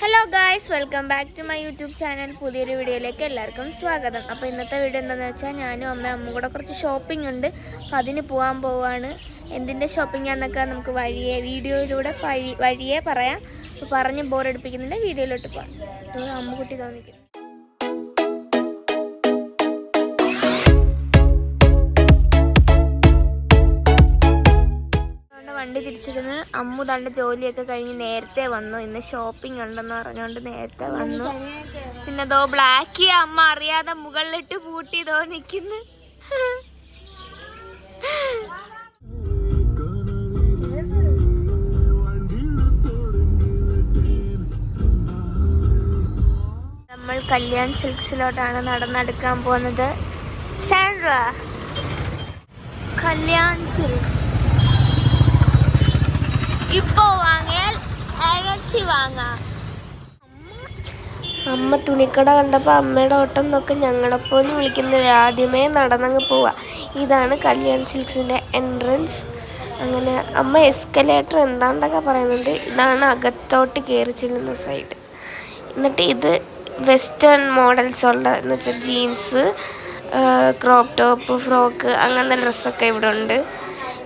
Hello guys welcome back to my YouTube channel പുതിയൊരു വീഡിയോയിലേക്ക് എല്ലാവർക്കും സ്വാഗതം. അപ്പോൾ ഇന്നത്തെ വീഡിയോ എന്താണെന്ന് വെച്ചാൽ ഞാനും അമ്മയും അമ്മ കൂടെ കുറച്ച് ഷോപ്പിംഗ് ഉണ്ട്. അപ്പോൾ അതിന് പോകാൻ പോവാണ്. എന്തിന്റെ ഷോപ്പിംഗ് ആണെന്നൊക്കെ നമുക്ക് വഴിയെ വീഡിയോയിലൂടെ വഴി വഴിയെ പറയാം. അപ്പോൾ പറഞ്ഞ് ബോറടിപ്പിക്കുന്നില്ല വീഡിയോയിലോട്ട് പോകാം അമ്മ അമ്മുക്കുട്ടി തോന്നിക്കുന്നു വണ്ടി തിരിച്ചിരുന്ന് അമ്മു തന്റെ ജോലിയൊക്കെ കഴിഞ്ഞ് നേരത്തെ വന്നു. ഇന്ന് ഷോപ്പിംഗ് ഉണ്ടെന്ന് പറഞ്ഞുകൊണ്ട് നേരത്തെ വന്നു. പിന്നെ ദോ ബ്ലാക്കി അമ്മ അറിയാതെ മുകളിലിട്ട് പൂട്ടി ദോ നിൽക്കുന്നു നമ്മൾ കല്യാൺ സിൽക്സിലോട്ടാണ് നടന്നെടുക്കാൻ പോകുന്നത്. സാൻഡ്ര കല്യാൺ സിൽക്സ്. ഇപ്പോ വാങ്ങിയാൽ അമ്മ തുണിക്കട കണ്ടപ്പോൾ അമ്മയുടെ ഓട്ടം ഞങ്ങളെ ഞങ്ങളെപ്പോലും വിളിക്കുന്നത്. ആദ്യമേ നടന്നങ്ങ് പോവാ. ഇതാണ് കല്യാൺ സിൽക്സിന്റെ എൻട്രൻസ് അങ്ങനെ അമ്മ എസ്കലേറ്റർ എന്താണ്ടൊക്കെ പറയുന്നുണ്ട്. ഇതാണ് അകത്തോട്ട് കയറി ചെല്ലുന്ന സൈഡ് എന്നിട്ട് ഇത് വെസ്റ്റേൺ മോഡൽസ് ഉള്ള എന്ന് വെച്ചാൽ ജീൻസ് ക്രോപ്പ് ടോപ്പ് ഫ്രോക്ക് അങ്ങനത്തെ ഡ്രസ്സൊക്കെ ഇവിടെ ഉണ്ട്.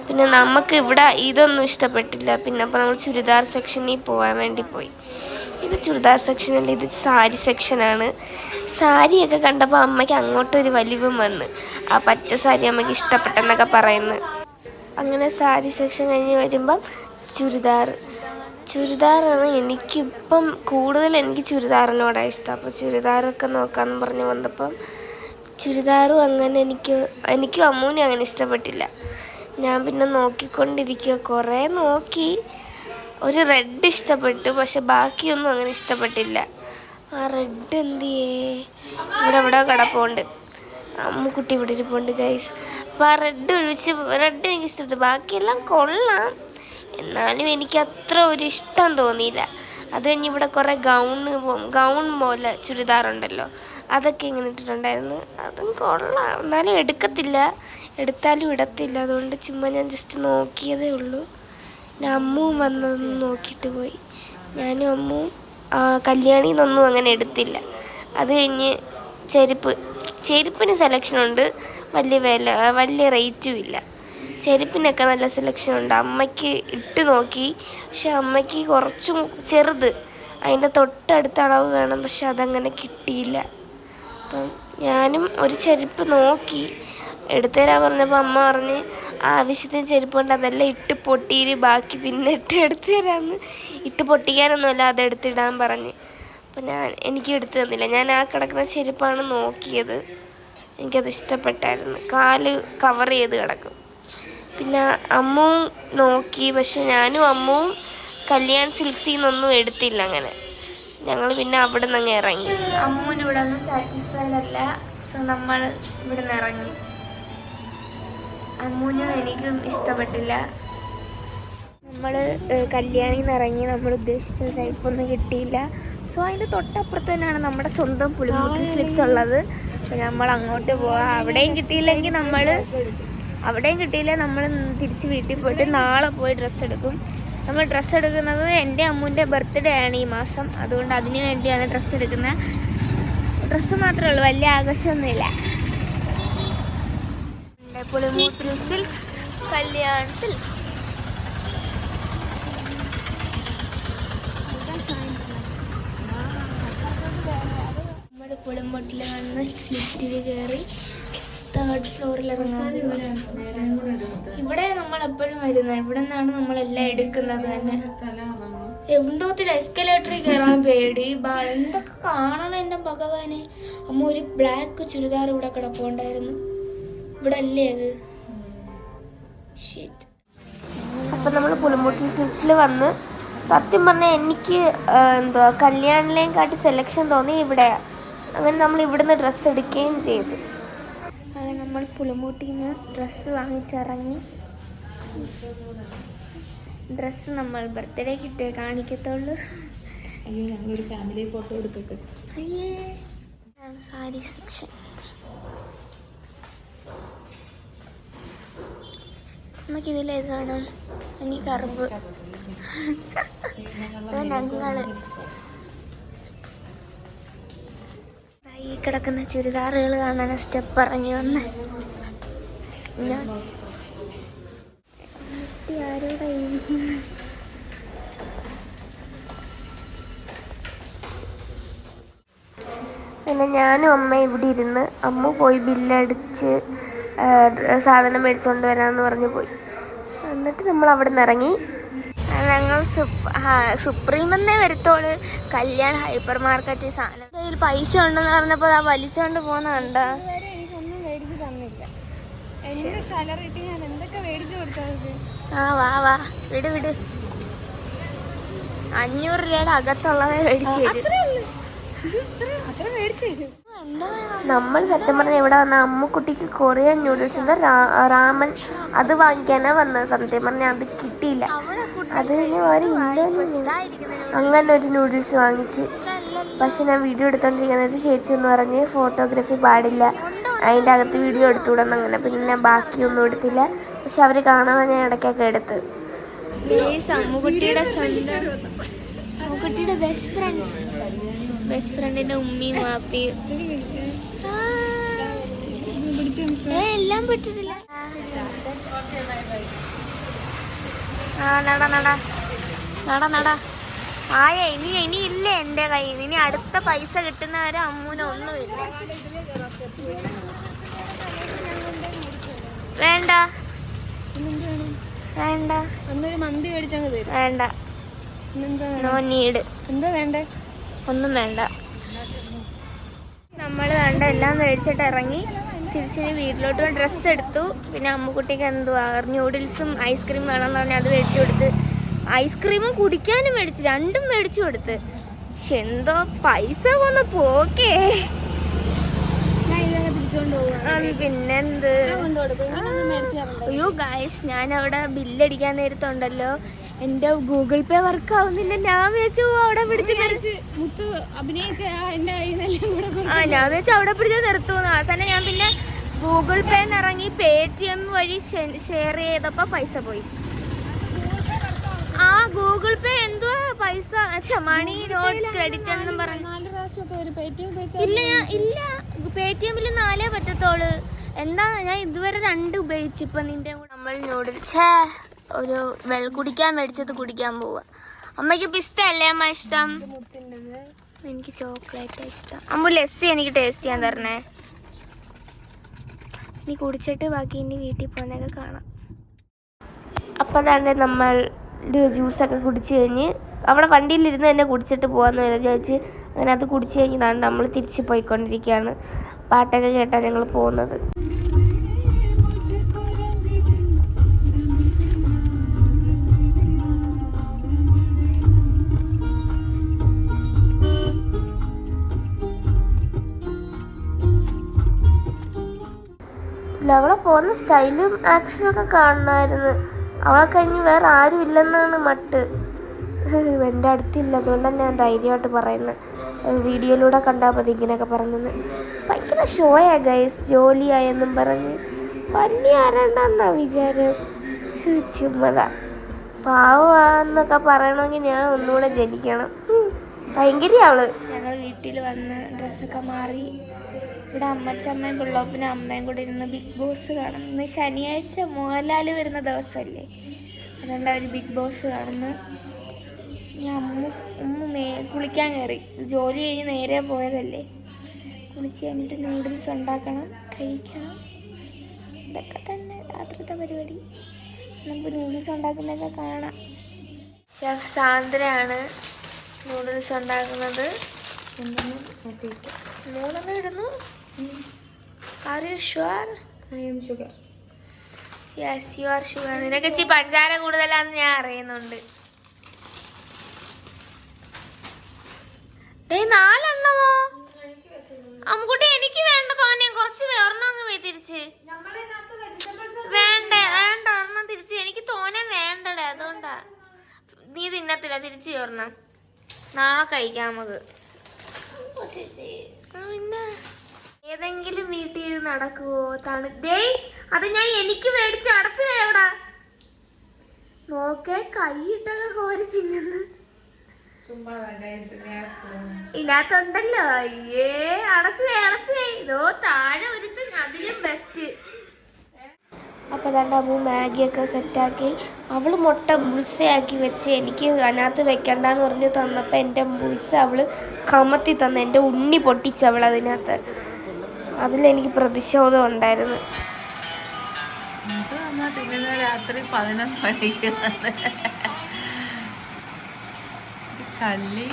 പിന്നെ നമുക്ക് ഇവിടെ ഇതൊന്നും ഇഷ്ടപ്പെട്ടില്ല. പിന്നെ അപ്പോൾ നമ്മൾ ചുരിദാർ സെക്ഷനിൽ പോകാൻ വേണ്ടി പോയി. ഇത് ചുരിദാർ സെക്ഷനല്ല ഇത് സാരി സെക്ഷനാണ് സാരിയൊക്കെ കണ്ടപ്പോൾ അമ്മയ്ക്ക് അങ്ങോട്ടൊരു വലിവും വന്ന്. ആ പച്ച സാരി അമ്മയ്ക്ക് ഇഷ്ടപ്പെട്ടെന്നൊക്കെ പറയുന്നു. അങ്ങനെ സാരി സെക്ഷൻ കഴിഞ്ഞ് വരുമ്പം ചുരിദാർ. ചുരിദാറാണ് എനിക്കിപ്പം കൂടുതൽ എനിക്ക് ചുരിദാറിനോടാണ് ഇഷ്ടം. അപ്പോൾ ചുരിദാറൊക്കെ നോക്കാമെന്ന് പറഞ്ഞ് വന്നപ്പം ചുരിദാറും അങ്ങനെ എനിക്ക് എനിക്കും അമ്മൂനും അങ്ങനെ ഇഷ്ടപ്പെട്ടില്ല. ഞാൻ പിന്നെ നോക്കിക്കൊണ്ടിരിക്കുക കുറേ നോക്കി. ഒരു റെഡ് ഇഷ്ടപ്പെട്ടു പക്ഷെ ബാക്കിയൊന്നും അങ്ങനെ ഇഷ്ടപ്പെട്ടില്ല. ആ റെഡ് എന്ത് ഇവിടെ ഇവിടെ കിടപ്പുണ്ട്. അമ്മുക്കുട്ടി ഇവിടെ ഇരിപ്പുണ്ട് ഗൈസ് അപ്പോൾ ആ റെഡ് ഒഴിച്ച് റെഡ് എനിക്ക് ഇഷ്ടപ്പെട്ടു ബാക്കിയെല്ലാം കൊള്ളാം. എന്നാലും എനിക്ക് അത്ര ഒരു ഇഷ്ടം തോന്നിയില്ല. അത് കഴിഞ്ഞ് ഇവിടെ കുറേ ഗൗണ് ഗൗൺ പോലെ ചുരിദാറുണ്ടല്ലോ. അതൊക്കെ ഇങ്ങനെ ഇട്ടിട്ടുണ്ടായിരുന്നു. അതും കൊള്ളാം. എന്നാലും എടുക്കത്തില്ല. എടുത്താലും ഇടത്തില്ല. അതുകൊണ്ട് ചുമ്മാ ഞാൻ ജസ്റ്റ് നോക്കിയതേ ഉള്ളൂ. പിന്നെ അമ്മുവും വന്നതൊന്ന് നോക്കിയിട്ട് പോയി. ഞാനും അമ്മുവും കല്യാണി എന്നൊന്നും അങ്ങനെ എടുത്തില്ല. അത് കഴിഞ്ഞ് ചെരുപ്പ് ചെരുപ്പിന് സെലക്ഷനുണ്ട് വലിയ വില വലിയ റേറ്റും ഇല്ല. ചെരുപ്പിനൊക്കെ നല്ല സെലക്ഷൻ ഉണ്ട്. അമ്മയ്ക്ക് ഇട്ട് നോക്കി. പക്ഷെ അമ്മയ്ക്ക് കുറച്ചും ചെറുത്. അതിന്റെ തൊട്ടടുത്ത അളവ് വേണം. പക്ഷെ അതങ്ങനെ കിട്ടിയില്ല. അപ്പം ഞാനും ഒരു ചെരുപ്പ് നോക്കി. എടുത്തുതരാൻ പറഞ്ഞപ്പോൾ അമ്മ പറഞ്ഞ് ആവശ്യത്തിന് ചെരുപ്പ് കൊണ്ട് അതെല്ലാം ഇട്ട് പൊട്ടിയിട്ട് ബാക്കി പിന്നെ ഇട്ട് എടുത്തു തരാമെന്ന് ഇട്ട് പൊട്ടിക്കാനൊന്നുമല്ല അത് എടുത്തിടാൻ പറഞ്ഞ്. അപ്പം ഞാൻ എനിക്ക് എടുത്തു തന്നില്ല. ഞാൻ ആ കിടക്കുന്ന ചെരുപ്പാണ് നോക്കിയത്. എനിക്കത് ഇഷ്ടപ്പെട്ടായിരുന്നു. കാൽ കവർ ചെയ്ത് കിടക്കും. പിന്നെ അമ്മുവും നോക്കി. പക്ഷെ ഞാനും അമ്മുവും കല്യാൺ സിൽക്സിൽ നിന്നൊന്നും എടുത്തില്ല അങ്ങനെ. ഞങ്ങൾ പിന്നെ അവിടെ നിന്ന് ഇറങ്ങി. അമ്മൂന് ഇവിടെ ഒന്നും സാറ്റിസ്ഫൈഡ് അല്ല. സോ നമ്മൾ ഇവിടെ നിന്ന് ഇറങ്ങി. അമ്മുവിനും എനിക്കും ഇഷ്ടപ്പെട്ടില്ല. നമ്മൾ കല്യാണിൽ നിന്ന് ഇറങ്ങി നമ്മൾ ഉദ്ദേശിച്ച ടൈപ്പ് ഒന്നും കിട്ടിയില്ല. സോ അതിന്റെ തൊട്ടപ്പുറത്ത് തന്നെയാണ് നമ്മുടെ സ്വന്തം പുളിമുട്ടി സ്ലിക്സ് ഉള്ളത്. നമ്മൾ അങ്ങോട്ട് പോവാം. അവിടെയും കിട്ടിയില്ലെങ്കിൽ നമ്മൾ അവിടെയും കിട്ടിയില്ല നമ്മൾ തിരിച്ച് വീട്ടിൽ പോയിട്ട് നാളെ പോയി ഡ്രസ്സ് എടുക്കും. നമ്മൾ ഡ്രസ്സ് എടുക്കുന്നത് എന്റെ അമ്മുവിന്റെ ബർത്ത്ഡേ ആണ് ഈ മാസം. അതുകൊണ്ട് അതിന് വേണ്ടിയാണ് ഡ്രസ്സ് എടുക്കുന്നത്. ഡ്രസ്സ് മാത്രമേ ഉള്ളൂ. വലിയ ആകർഷമൊന്നുമില്ല പുളിമൂട്ടിൽ സിൽക്സ് കല്യാൺ സിൽക്സ് നമ്മുടെ പുളിമുട്ടിൽ വന്ന് ലിഫ്റ്റിൽ കയറി തേർഡ് ഫ്ലോറിൽ ഇറങ്ങാൻ ഇവിടെ നമ്മൾ എപ്പോഴും വരുന്നത്. ഇവിടെ നിന്നാണ് നമ്മളെല്ലാം എടുക്കുന്നത് തന്നെ. എന്തോത്തിൽ എസ്കലേറ്ററിൽ കയറാൻ പേടി. എന്തൊക്കെ കാണണം എന്റെ ഭഗവാനെ. അമ്മ ഒരു ബ്ലാക്ക് ചുരിദാർ ഇവിടെ കിടപ്പുണ്ടായിരുന്നു. ഇവിടെ അല്ലേ അത്. അപ്പൊ നമ്മൾ പുളിമുട്ടിൽ സിൽക്സിൽ വന്ന് സത്യം പറഞ്ഞാൽ എനിക്ക് എന്താ എന്തുവാ കല്യാണിലേയും കാട്ടി സെലക്ഷൻ തോന്നി ഇവിടെ. അങ്ങനെ നമ്മൾ ഇവിടുന്ന് ഡ്രസ്സ് എടുക്കുകയും ചെയ്തു. അങ്ങനെ നമ്മൾ പുളിമൂട്ടിൽ നിന്ന് ഡ്രസ്സ് വാങ്ങിച്ചിറങ്ങി. ഡ്രസ്സ് നമ്മൾ ബർത്ത്ഡേ ഇട്ടേ കാണിക്കത്തുള്ളൂ. അയ്യോ ഞങ്ങളൊരു ഫാമിലി ഫോട്ടോ എടുത്തിട്ട്. അയ്യേ. സാരി സെക്ഷൻ നമുക്ക് ഇതിലേതാണ് എനിക്ക് അറിവ് ഞങ്ങൾ ഈ കിടക്കുന്ന ചുരിദാറുകൾ കാണാൻ സ്റ്റെപ്പ് ഇറങ്ങി വന്ന്. ഞാൻ ആരോടായി പിന്നെ ഞാനും അമ്മ ഇവിടെ ഇരുന്ന് അമ്മ പോയി ബില്ലടിച്ച് സാധനം മേടിച്ചോണ്ട് വരാമെന്ന് പറഞ്ഞു പോയി. എന്നിട്ട് നമ്മൾ അവിടെ നിന്ന് ഇറങ്ങി ഞങ്ങൾ സുപ്രീമെന്നേ വരത്തോൾ കല്യാൺ ഹൈപ്പർ മാർക്കറ്റിൽ സാധനം. കയ്യിൽ പൈസ ഉണ്ടെന്ന് പറഞ്ഞപ്പോൾ ആ വലിച്ചോണ്ട് പോണ കണ്ട. ഇതുവരെ എനിക്കൊന്നും മേടിച്ച് തന്നില്ല. എന്റെ സാലറി ഞാൻ എന്തൊക്കെ മേടിച്ചു കൊടുത്തത് ആ വാ വാ. വിട് വിട്. അഞ്ഞൂറ് രൂപയുടെ അകത്തുള്ളതേ മേടിച്ചു നമ്മൾ സത്യം പറഞ്ഞ ഇവിടെ വന്ന അമ്മുക്കുട്ടിക്ക് കൊറിയൻ നൂഡിൽസിന്റെ റാമൻ അത് വാങ്ങിക്കാനാ വന്നത്. സത്യം പറഞ്ഞ അത് കിട്ടിയില്ല. അത് കഴിഞ്ഞ് അങ്ങനെ ഒരു നൂഡിൽസ് വാങ്ങിച്ച്. പക്ഷെ ഞാൻ വീഡിയോ എടുത്തോണ്ടിരിക്കുന്ന ഒരു ചേച്ചി എന്ന് പറഞ്ഞ് ഫോട്ടോഗ്രാഫി പാടില്ല. അതിന്റെ അകത്ത് വീഡിയോ എടുത്തുവിടുന്ന അങ്ങനെ. പിന്നെ ഞാൻ ബാക്കിയൊന്നും എടുത്തില്ല. പക്ഷെ അവർ കാണാൻ ഞാൻ ഇടയ്ക്കൊക്കെ എടുത്ത്. ഈ സമ്മുകുട്ടിയുടെ സ്വന്തം സമ്മുകുട്ടിയുടെ ബെസ്റ്റ് ഫ്രണ്ട് ബെസ്റ്റ് ഫ്രണ്ടിന്റെ ഉമ്മയും വാപ്പിയും. എല്ലാം പെട്ടിട്ടില്ല. ആ നട നട. നട നട. ആയ ഇനി ഇനി ഇല്ല എന്റെ കയ്യിൽ? ഇനി അടുത്ത പൈസ കിട്ടുന്നവരെ അമ്മൂനൊന്നുമില്ല വേണ്ട. വേണ്ട. വേണ്ട. നോ നീഡ് എന്താ വേണ്ടേ ഒന്നും വേണ്ട. നമ്മൾ കണ്ട എല്ലാം മേടിച്ചിട്ട് ഇറങ്ങി തിരിച്ചിന് വീട്ടിലോട്ട് ഡ്രസ്സ് എടുത്തു. പിന്നെ അമ്മുക്കുട്ടിക്ക് എന്തുവാ ന്യൂഡിൽസും ഐസ്ക്രീം വേണമെന്ന് പറഞ്ഞാൽ അത് മേടിച്ചു കൊടുത്ത്. ഐസ്ക്രീമും കുടിക്കാനും മേടിച്ചു രണ്ടും മേടിച്ചു കൊടുത്ത്. പക്ഷെ എന്തോ പൈസ പോന്ന പോക്കേ. പിന്നെന്ത്? അയ്യോ ഗായ്സ് ഞാൻ അവിടെ ബില്ലടിക്കാൻ നേരത്തുണ്ടല്ലോ. എന്റെ ഗൂഗിൾ പേ വർക്ക് ആവുന്നില്ല ഞാൻ വെച്ചു അവിടെ പിടിച്ച് നിർത്തി മുത്ത് അഭിനയിച്ച ആ എന്റെ ഞാൻ വെച്ച് അവിടെ പിടിച്ച് നിർത്തുന്നു. അവസാനം ഞാൻ പിന്നെ ഗൂഗിൾ പേ ഇറങ്ങി പേ ടി എം വഴി ഷെയർ ചെയ്തപ്പോ പൈസ പോയി. ആ ഗൂഗിൾ പേ എന്തോ പൈസ മണി നോട്ട് ക്രെഡിറ്റ് ആണെന്നും പറഞ്ഞു ഇല്ല ഞാൻ ഇല്ല. പേ ടി എമ്മിൽ നാലേ പറ്റത്തോൾ എന്താ ഞാൻ ഇതുവരെ രണ്ട് ഉപയോഗിച്ചു ഇപ്പൊ നിന്റെ കൂടെ. നമ്മൾ നൂഡിൽസ് ഒരു വെള്ള കുടിക്കാൻ മേടിച്ചത് കുടിക്കാൻ പോവാ. അമ്മയ്ക്ക് പിസ്ത അല്ലേ അമ്മ ഇഷ്ടം? എനിക്ക് ചോക്ലേറ്റ് ഇഷ്ടം. അമ്മ ലസ്സി എനിക്ക് ടേസ്റ്റ് ചെയ്യാൻ തരണേ. നീ കുടിച്ചിട്ട് ബാക്കി ഇനി വീട്ടിൽ പോകുന്നതൊക്കെ കാണാം. അപ്പം തന്നെ നമ്മൾ ജ്യൂസൊക്കെ കുടിച്ച് കഴിഞ്ഞ് അവിടെ വണ്ടിയിലിരുന്ന് തന്നെ കുടിച്ചിട്ട് പോകാമെന്ന് വിചാരിച്ച് അങ്ങനെ അത് കുടിച്ച് കഴിഞ്ഞതാണ് നമ്മൾ തിരിച്ച് പോയിക്കൊണ്ടിരിക്കുകയാണ്. പാട്ടൊക്കെ കേട്ടാണ് ഞങ്ങൾ പോകുന്നത്. അവളെ പോകുന്ന സ്റ്റൈലും ആക്ഷനും ഒക്കെ കാണണമായിരുന്നു. അവളെ കഴിഞ്ഞ് വേറെ ആരും ഇല്ലെന്നാണ് മട്ട്. എന്റെ അടുത്തില്ല. തന്നെ ഞാൻ ധൈര്യമായിട്ട് പറയുന്നത്. വീഡിയോയിലൂടെ കണ്ടാൽ മതി ഇങ്ങനെയൊക്കെ പറഞ്ഞത്. ഭയങ്കര ഷോയാ ഗൈസ് ജോലിയായെന്നും പറഞ്ഞ്. വലിയ ആരാണ്ടെന്നാ വിചാരം? ചുമ്മത. പാവാന്നൊക്കെ പറയണമെങ്കിൽ ഞാൻ ഒന്നുകൂടെ ജനിക്കണം. ഭയങ്കര അവൾ. ഞങ്ങൾ വീട്ടിൽ വന്ന് ഡ്രസ്സൊക്കെ മാറി. ഇവിടെ അമ്മച്ചമ്മയും പിള്ളോപ്പിനും അമ്മയും കൂടെ ഇരുന്ന് ബിഗ് ബോസ് കാണുന്നു ഇന്ന് ശനിയാഴ്ച മോഹൻലാൽ വരുന്ന ദിവസമല്ലേ? അതുകൊണ്ട് അവർ ബിഗ് ബോസ് കാണുന്നു. ഞാൻ അമ്മ ഉമ്മ മേ കുളിക്കാൻ കയറി ജോലി കഴിഞ്ഞ് നേരെ പോയതല്ലേ? കുളിച്ച് കഴിഞ്ഞിട്ട് നൂഡിൽസ് ഉണ്ടാക്കണം കഴിക്കണം. ഇതൊക്കെ തന്നെ രാത്രിത്തെ പരിപാടി. നമുക്ക് നൂഡിൽസ് ഉണ്ടാക്കുന്നതൊക്കെ കാണാം. ഷെഫ് സാന്ദ്രയാണ് നൂഡിൽസ് ഉണ്ടാക്കുന്നത്. മൂന്നെണ്ണം ഇടുന്നു. Are you sure I'm sugar yes you are sure നിനക്ക് ഇച്ചി പഞ്ചാര കൂടുതലാന്ന് ഞാൻ അറിയുന്നുണ്ട്. നാലെണ്ണമോ? അമ്മുക്കുട്ടി എനിക്ക് വേണ്ട തോനെ കുറച്ച് വേറെണ്ണം അങ്ങ് തിരിച്ച്. വേണ്ട? വേണ്ട ഒരെണ്ണം തിരിച്ച്. എനിക്ക് തോനെ വേണ്ടടേ അതുകൊണ്ടാ. നീ തിന്നത്തില്ല തിരിച്ച് ഒരെണ്ണം. നാളെ കഴിക്കാം നമുക്ക്. പിന്നെ? ഏതെങ്കിലും വീട്ടിൽ നടക്കുവോ? തണു ദേ അത് ഞാൻ എനിക്ക് മേടിച്ച് അടച്ചു എവിടാ നോക്കേ കൈയിട്ടൊക്കെ കോരി തിന്നുന്നു. ഇല്ലാത്തണ്ടല്ലോ അയ്യേ അടച്ചു അടച്ചേ ഇതോ താഴെ ഒരുത്തൻ അതിലും ബെസ്റ്റ് അപ്പോൾ തന്നെ അമ്മ മാഗിയൊക്കെ സെറ്റാക്കി. അവൾ മുട്ട ബുൾസയാക്കി വെച്ച് എനിക്ക് അതിനകത്ത് വെക്കണ്ടെന്ന് പറഞ്ഞ് തന്നപ്പോൾ എന്റെ ബുൾസ അവൾ കമത്തി തന്ന എന്റെ ഉണ്ണി പൊട്ടിച്ച് അവൾ അതിനകത്ത് അതിലെനിക്ക് പ്രതിഷേധം ഉണ്ടായിരുന്നു. രാത്രി പതിനൊന്ന് മണിക്ക് കള്ളി.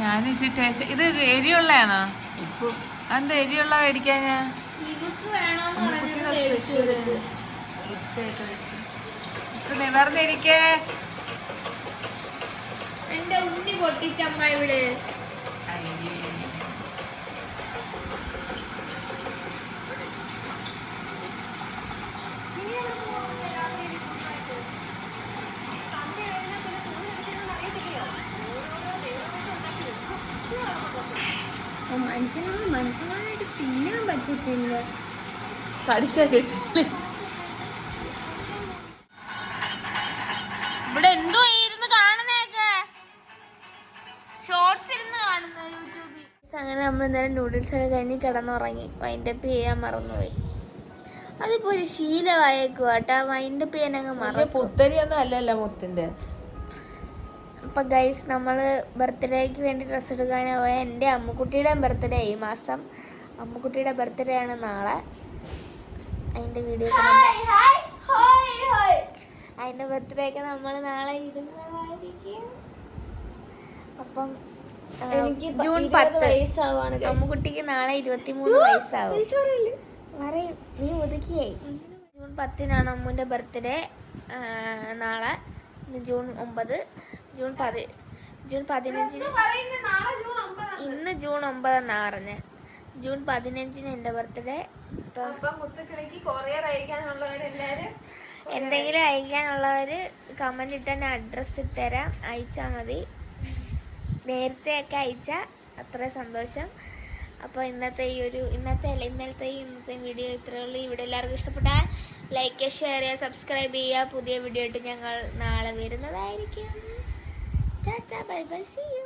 ഞാൻ ഇച്ചിരി ടേസ്റ്റ് ഇത് എരിയുള്ളതാണോ ഇപ്പൊ എന്താ എരിയുള്ള മേടിക്കാൻ ഞാൻ നിവർന്നിരിക്കേ. എന്റെ ഉണ്ണി പൊട്ടിച്ചമ്മ ഇവിടെ. മനുഷ്യനൊന്നും മനസ്സിലായിട്ട് തിന്നാൻ പറ്റത്തില്ല. കടിച്ചാ കിട്ടില്ല? ഇവിടെ എന്തോ ഇരുന്ന് കാണുന്നേക്ക് ഷോർട്സ് ഇരുന്ന് കാണുന്ന യൂട്യൂബിൽ. അങ്ങനെ നമ്മൾ ഇന്നലെ നൂഡിൽസ് ഒക്കെ കഴിഞ്ഞ് കിടന്നുറങ്ങി. വൈൻഡപ്പ് ചെയ്യാൻ മറന്നുപോയി. അതിപ്പോ ഒരു ശീലമായേക്കും കേട്ടോ വൈൻഡപ്പ് ചെയ്യാൻ അങ്ങ് മറക്കും. പുത്തരിയൊന്നും അല്ലല്ലോ മുത്തിന്റെ. അപ്പൊ ഗൈസ് നമ്മൾ ബർത്ത്ഡേക്ക് വേണ്ടി ഡ്രസ്സ് എടുക്കാനാണ് പോയ എന്റെ അമ്മുക്കുട്ടിയുടെ ബർത്ത്ഡേ ഈ മാസം. അമ്മുക്കുട്ടിയുടെ ബർത്ത്ഡേ ആണ് നാളെ. അതിന്റെ വീഡിയോ അതിന്റെ ബർത്ത്ഡേ ഒക്കെ നമ്മൾ നാളെ ഇടുന്നതായിരിക്കും. അപ്പം ജൂൺ പത്ത്. അമ്മുക്കുട്ടിക്ക് നാളെ ഇരുപത്തി മൂന്ന് വയസ്സാവും. പറയും നീ ഒതുക്കിയായി. ജൂൺ പത്തിനാണ് അമ്മുന്റെ ബർത്ത്ഡേ നാളെ ജൂൺ ഒമ്പത്. ജൂൺ പതി ജൂൺ പതിനഞ്ചിന് ഇന്ന് ജൂൺ ഒമ്പതെന്നാ പറഞ്ഞ ജൂൺ പതിനഞ്ചിന് എന്റെ ബർത്ത്ഡേ. എന്തെങ്കിലും അയക്കാനുള്ളവർ കമന്റ് ഇട്ട് തന്നെ അഡ്രസ്സ് ഇട്ടുതരാം അയച്ചാൽ മതി. നേരത്തെ ഒക്കെ അയച്ചാൽ അത്ര സന്തോഷം. അപ്പോൾ ഇന്നത്തെ ഈ ഒരു ഇന്നത്തെ അല്ല ഇന്നലത്തെ ഈ ഇന്നത്തെ വീഡിയോ ഇത്രയേ ഉള്ളൂ. ഇവിടെ എല്ലാവർക്കും ഇഷ്ടപ്പെട്ട ലൈക്ക് ഷെയർ ചെയ്യുക സബ്സ്ക്രൈബ് ചെയ്യുക. പുതിയ വീഡിയോ ആയിട്ട് ഞങ്ങൾ നാളെ വരുന്നതായിരിക്കും. Tata bye bye see you